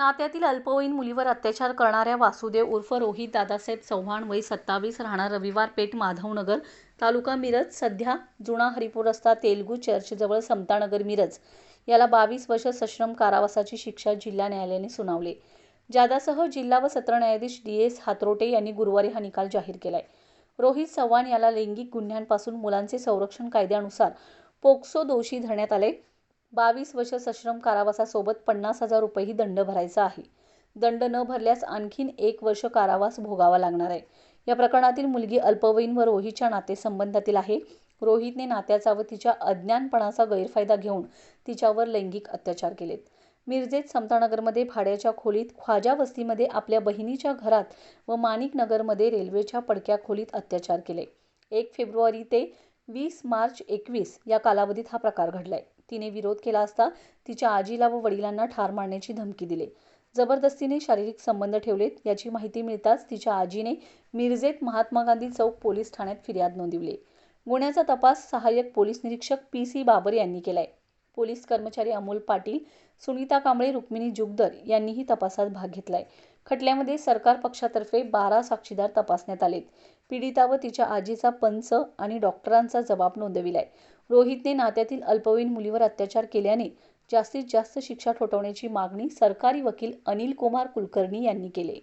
नात्यातील अल्पवयीन मुलीवर अत्याचार करणाऱ्या वासुदेव उर्फ रोहित दादासाहेब चव्हाण वय सत्तावीस राहणार रविवार पेठ माधवनगर तालुका मिरज सध्या जुना हरिपूर रस्ता तेलगू चर्चजवळ समतानगर मिरज. याला बावीस वर्ष सश्रम कारावासाची शिक्षा जिल्हा न्यायालयाने सुनावली. जादासह जिल्हा व सत्र न्यायाधीश डी एस हातरोटे यांनी गुरुवारी हा निकाल जाहीर केलाय. रोहित चव्हाण याला लैंगिक गुन्ह्यांपासून मुलांचे संरक्षण कायद्यानुसार पोक्सो दोषी धरण्यात आले. बावीस वर्ष सश्रम कारावासासोबत पन्नास हजार रुपयेही दंड भरायचा आहे. दंड न भरल्यास आणखीन एक वर्ष कारावास भोगावा लागणार आहे. या प्रकरणातील मुलगी अल्पवयीन व रोहितच्या नातेसंबंधातील आहे. रोहितने नात्याचा व तिच्या अज्ञानपणाचा गैरफायदा घेऊन तिच्यावर लैंगिक अत्याचार केलेत. मिरजेत समतानगरमध्ये भाड्याच्या खोलीत ख्वाजा वस्तीमध्ये आपल्या बहिणीच्या घरात व माणिक नगरमध्ये रेल्वेच्या पडक्या खोलीत अत्याचार केले. एक फेब्रुवारी ते वीस मार्च एकवीस या कालावधीत हा प्रकार घडलाय. तिने विरोध केला असता तिच्या आजीला व वडिलांना ठार मारण्याची धमकी दिली. जबरदस्तीने शारीरिक संबंध ठेवलेत याची माहिती मिळताच तिच्या आजीने मिरजेत महात्मा गांधी चौक पोलीस ठाण्यात फिर्याद नोंदवली. गुन्ह्याचा तपास सहाय्यक पोलीस निरीक्षक पी सी बाबर यांनी केलाय. पोलीस कर्मचारी अमोल पाटील सुनीता कांबळे रुक्मिणी जुगदर यांनीही तपासात भाग घेतलाय. खटल्यामध्ये सरकार पक्षातर्फे बारा साक्षीदार तपासण्यात आलेत. पीडिता व तिच्या आजीचा पंच आणि डॉक्टरांचा जबाब नोंदविलाय. रोहितने नात्यातील अल्पवयीन मुलीवर अत्याचार केल्याने जास्तीत जास्त शिक्षा ठोठवण्याची मागणी सरकारी वकील अनिल कुमार कुलकर्णी यांनी केली